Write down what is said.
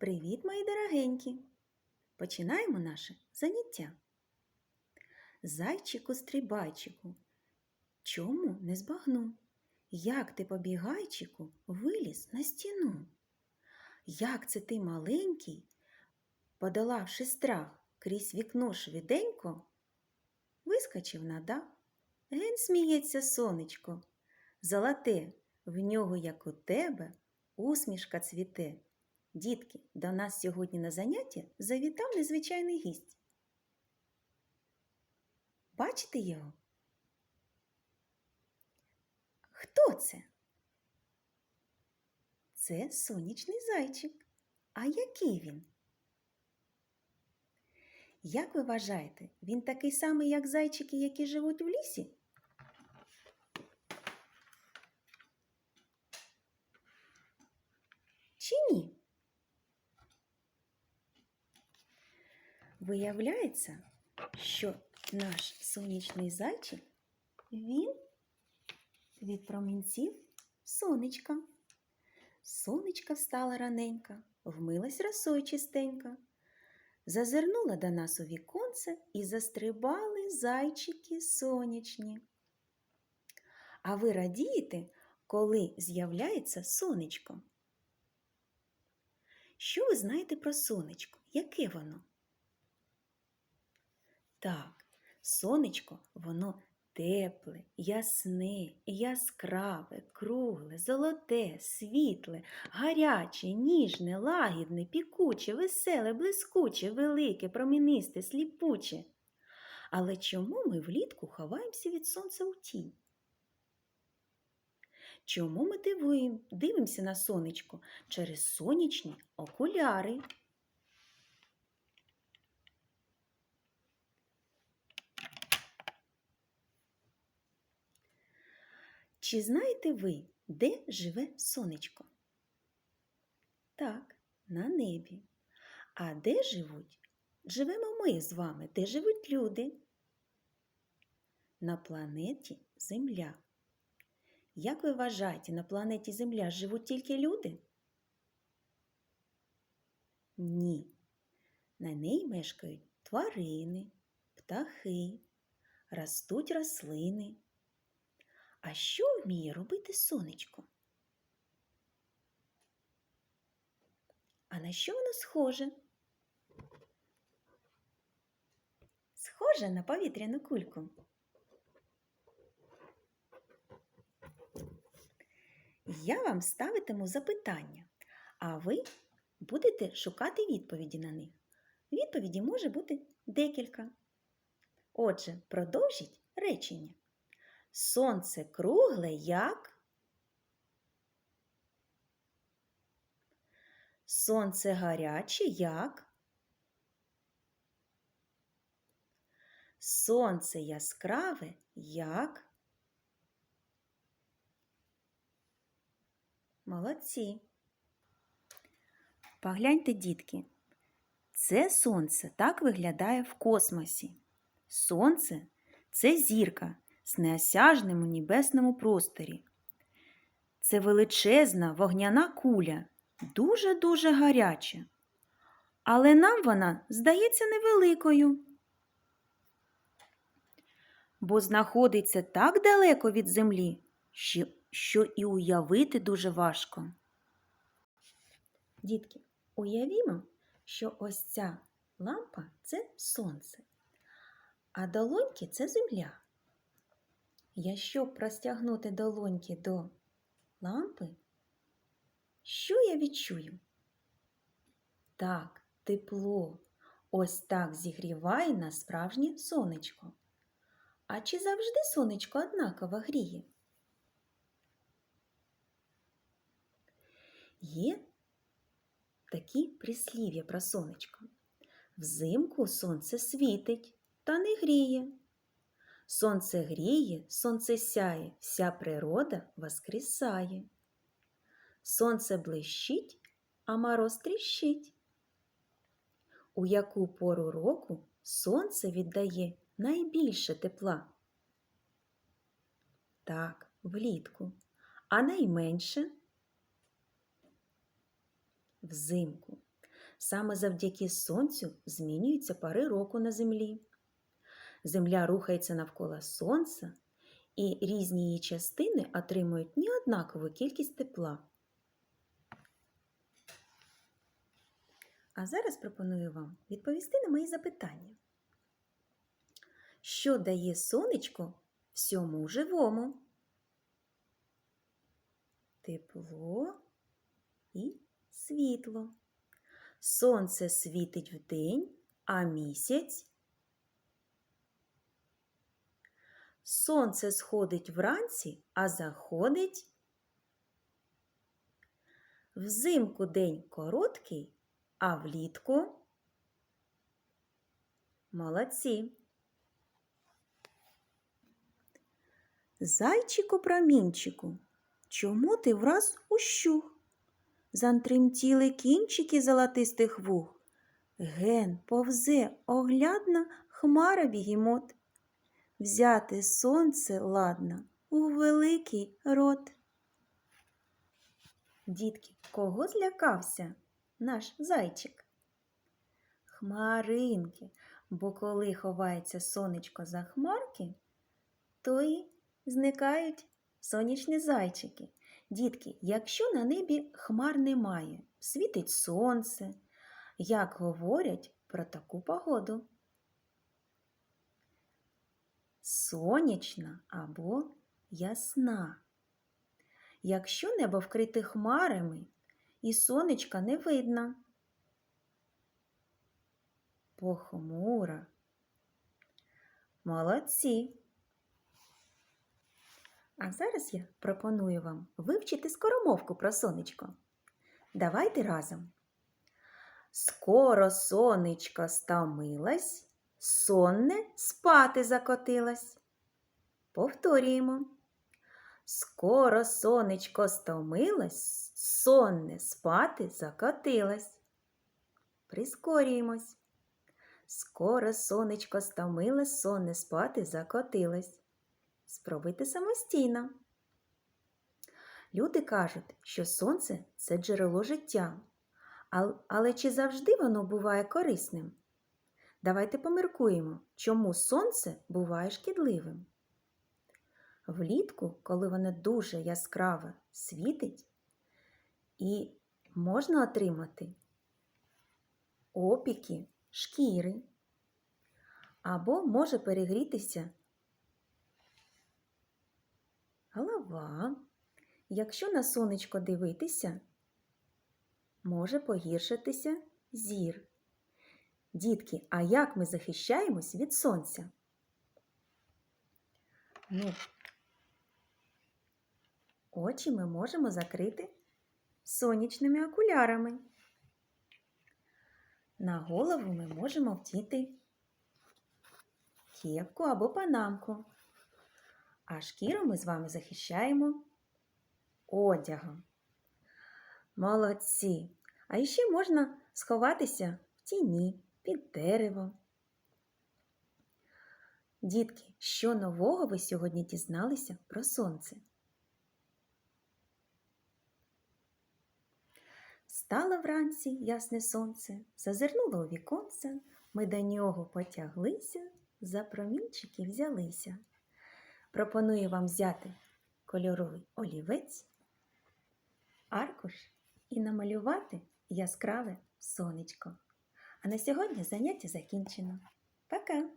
Привіт, мої дорогенькі! Починаємо наше заняття. Зайчику стрибайчику, чому не збагну? Як ти, побігайчику, виліз на стіну? Як це ти маленький, подолавши страх крізь вікно швиденько, вискочив на дах? Ген сміється сонечко, золоте, в нього, як у тебе, усмішка цвіте. Дітки, до нас сьогодні на заняття завітав незвичайний гість. Бачите його? Хто це? Це сонячний зайчик. А який він? Як ви вважаєте, він такий самий, як зайчики, які живуть у лісі? Чи ні? Виявляється, що наш сонячний зайчик він від промінців сонечка. Сонечка встала раненько, вмилась росою чистенько, зазирнула до нас у віконце і застрибали зайчики сонячні. А ви радієте, коли з'являється сонечко? Що ви знаєте про сонечко? Яке воно? Так, сонечко, воно тепле, ясне, яскраве, кругле, золоте, світле, гаряче, ніжне, лагідне, пікуче, веселе, блискуче, велике, промінисте, сліпуче. Але чому ми влітку ховаємося від сонця у тінь? Чому ми дивуємо, дивимося на сонечко через сонячні окуляри? Чи знаєте ви, де живе сонечко? Так, на небі. А де живуть? Живемо ми з вами, де живуть люди? На планеті Земля. Як ви вважаєте, на планеті Земля живуть тільки люди? Ні. На ній мешкають тварини, птахи, ростуть рослини. А що вміє робити сонечко? А на що воно схоже? Схоже на повітряну кульку. Я вам ставитиму запитання, а ви будете шукати відповіді на них. Відповіді може бути декілька. Отже, продовжіть речення. Сонце кругле як. Сонце гаряче як. Сонце яскраве як. Молодці. Погляньте, дітки. Це сонце так виглядає в космосі. Сонце це зірка з неосяжним у небесному просторі. Це величезна вогняна куля, дуже-дуже гаряча. Але нам вона здається невеликою, бо знаходиться так далеко від землі, що, і уявити дуже важко. Дітки, уявімо, що ось ця лампа це сонце, а долоньки це земля. Якщо простягнути долоньки до лампи, що я відчую? Так, тепло. Ось так зігріває нас справжнє сонечко. А чи завжди сонечко однаково гріє? Є такі прислів'я про сонечко. Взимку сонце світить та не гріє. Сонце гріє, сонце сяє, вся природа воскресає. Сонце блищить, а мороз тріщить. У яку пору року сонце віддає найбільше тепла? Так, влітку, а найменше взимку. Саме завдяки сонцю змінюються пари року на землі. Земля рухається навколо сонця, і різні її частини отримують неоднакову кількість тепла. А зараз пропоную вам відповісти на мої запитання. Що дає сонечко всьому живому? Тепло і світло. Сонце світить вдень, а місяць. Сонце сходить вранці, а заходить. Взимку день короткий, а влітку. Молодці. Зайчику промінчику, чому ти враз ущух? Зантремтіли кінчики золотистих вух. Ген повзе оглядна хмара бігімот. Взяти сонце ладно у великий рот. Дітки, кого злякався наш зайчик? Хмаринки, бо коли ховається сонечко за хмарки, то і зникають сонячні зайчики. Дітки, якщо на небі хмар немає, світить сонце, як говорять про таку погоду? Сонячна або ясна. Якщо небо вкрите хмарами і сонечка не видно. Похмура. Молодці. А зараз я пропоную вам вивчити скоромовку про сонечко. Давайте разом. Скоро сонечко стомилась, сонне спати закотилась. Повторюємо. Скоро сонечко стомилось, сонне спати закотилось. Прискорюємось. Скоро сонечко стомилось, сонне спати закотилось. Спробуйте самостійно. Люди кажуть, що сонце це джерело життя. Але чи завжди воно буває корисним? Давайте поміркуємо, чому сонце буває шкідливим. Влітку, коли воно дуже яскраво світить, і можна отримати опіки шкіри, або може перегрітися голова. Якщо на сонечко дивитися, може погіршитися зір. Дітки, а як ми захищаємось від сонця? Ну, очі ми можемо закрити сонячними окулярами. На голову ми можемо вдіти кепку або панамку. А шкіру ми з вами захищаємо одягом. Молодці! А ще можна сховатися в тіні під деревом. Дітки, що нового ви сьогодні дізналися про сонце? Стало вранці ясне сонце, зазирнуло у віконце, ми до нього потяглися, за промінчики взялися. Пропоную вам взяти кольоровий олівець, аркуш і намалювати яскраве сонечко. А на сьогодні заняття закінчено. Пока!